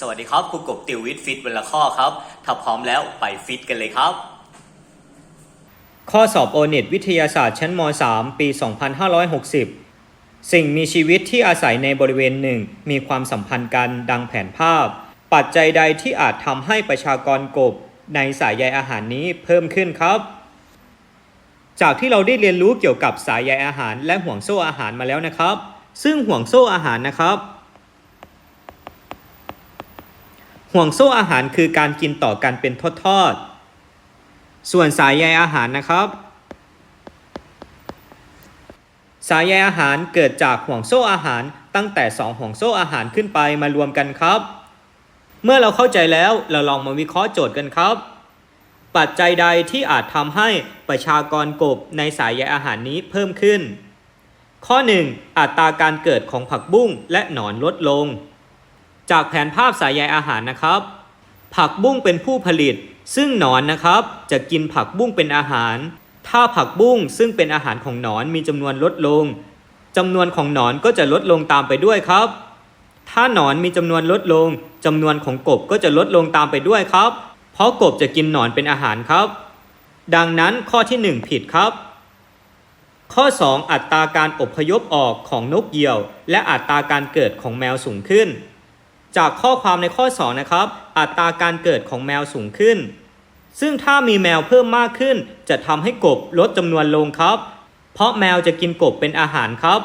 สวัสดีครับครูกบติววิทย์ฟิตวันละข้อครับ ถ้าพร้อมแล้วไปฟิตกันเลยครับ ข้อสอบโอเน็ตวิทยาศาสตร์ชั้นม .3 ปี 2560 สิ่งมีชีวิตที่อาศัยในบริเวณหนึ่ง มีความสัมพันธ์กันดังแผนภาพ ปัจจัยใดที่อาจทำให้ประชากรกบ ในสายใยอาหารนี้เพิ่มขึ้นครับ จากที่เราได้เรียนรู้เกี่ยวกับสายใยอาหารและห่วงโซ่อาหารมาแล้วนะครับ ซึ่งห่วงโซ่อาหารนะครับ ห่วงโซ่อาหารคือการกินต่อกันเป็นทอดๆ ส่วนสายใยอาหารนะครับ สายใยอาหารเกิดจากห่วงโซ่อาหารตั้งแต่ 2 ห่วงโซ่อาหารขึ้นไปมารวมกันครับ เมื่อเราเข้าใจแล้วเราลองมาวิเคราะห์โจทย์กันครับ ปัจจัยใดที่อาจทำให้ประชากรกบในสายใยอาหารนี้เพิ่มขึ้น ข้อ 1 อัตราการเกิดของผักบุ้งและหนอนลดลง จากแผนภาพสายใยอาหารนะครับ ผักบุ้งเป็นผู้ผลิต ซึ่งหนอนนะครับ จะกินผักบุ้งเป็นอาหาร ถ้าผักบุ้งซึ่งเป็นอาหารของหนอนมีจำนวนลดลงจำนวนของหนอนก็จะลดลงตามไปด้วยครับ ถ้าหนอนมีจำนวนลดลงจำนวนของกบก็จะลดลงตามไปด้วยครับ เพราะกบจะกินหนอนเป็นอาหารครับ ดังนั้นข้อที่ 1 ผิดครับ ข้อ 2 อัตราการอบพยพออกของนกเหยี่ยว และอัตราการเกิดของแมวสูงขึ้น จากข้อความในข้อ 2 นะครับ อัตราการเกิดของแมวสูงขึ้น ซึ่งถ้ามีแมวเพิ่มมากขึ้น จะทำให้กบลดจำนวนลงครับ เพราะแมวจะกินกบเป็นอาหารครับ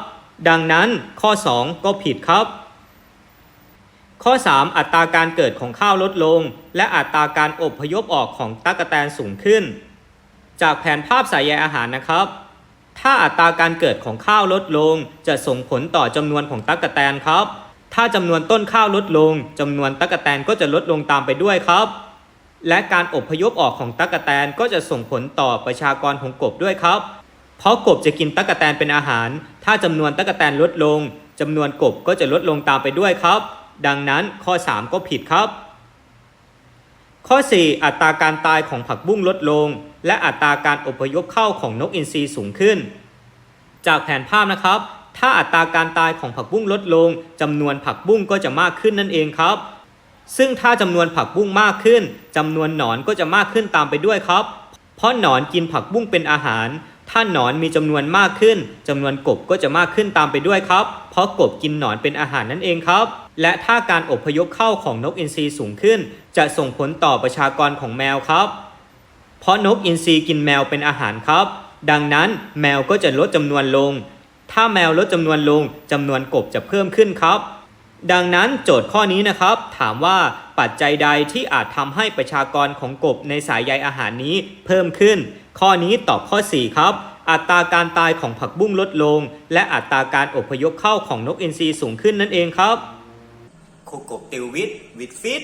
ดังนั้นข้อ 2 ก็ผิดครับ ข้อ 3 อัตราการเกิดของข้าวลดลง และอัตราการอบพยพออกของตั๊กแตนสูงขึ้น จากแผนภาพสายใยอาหารนะครับ ถ้าอัตราการเกิดของข้าวลดลง จะส่งผลต่อจำนวนของตั๊กแตนครับ ถ้าจำนวนต้นข้าวลดลงจำนวนตั๊กแตนก็จะลดลงตามไปด้วยครับ และการอบพยพออกของตั๊กแตนก็จะส่งผลต่อประชากรของกบด้วยครับ เพราะกบจะกินตั๊กแตนเป็นอาหาร ถ้าจำนวนตั๊กแตนลดลงจำนวนกบก็จะลดลงตามไปด้วยครับ ดังนั้นข้อ 3 ก็ผิดครับ ข้อ 4 อัตราการตายของผักบุ้งลดลง และอัตราการอพยพเข้าของนกอินทรีสูงขึ้น จากแผนภาพนะครับ ถ้าอัตราการตายของผักบุ้งลดลงจำนวนผักบุ้งก็จะมากขึ้นนั่นเองครับ ซึ่งถ้าจำนวนผักบุ้งมากขึ้นจำนวนหนอนก็จะมากขึ้นตามไปด้วยครับ เพราะหนอนกินผักบุ้งเป็นอาหาร ถ้าหนอนมีจำนวนมากขึ้นจำนวนกบก็จะมากขึ้นตามไปด้วยครับ เพราะกบกินหนอนเป็นอาหารนั่นเองครับ และถ้าการอพยพเข้าของนกอินทรีสูงขึ้น จะส่งผลต่อประชากรของแมวครับ เพราะนกอินทรีกินแมวเป็นอาหารครับ ดังนั้นแมวก็จะลดจำนวนลง ถ้าแมวลดจำนวนลงจำนวนกบจะเพิ่มขึ้นครับ ดังนั้นโจทย์ข้อนี้นะครับ ถามว่าปัจจัยใดที่อาจทำให้ประชากรของกบในสายใยอาหารนี้เพิ่มขึ้น ข้อนี้ตอบข้อ 4 ครับ อัตราการตายของผักบุ้งลดลง และอัตราการอพยพเข้าของนกอินทรีสูงขึ้นนั่นเองครับครูกบติววิทย์วิทฟิต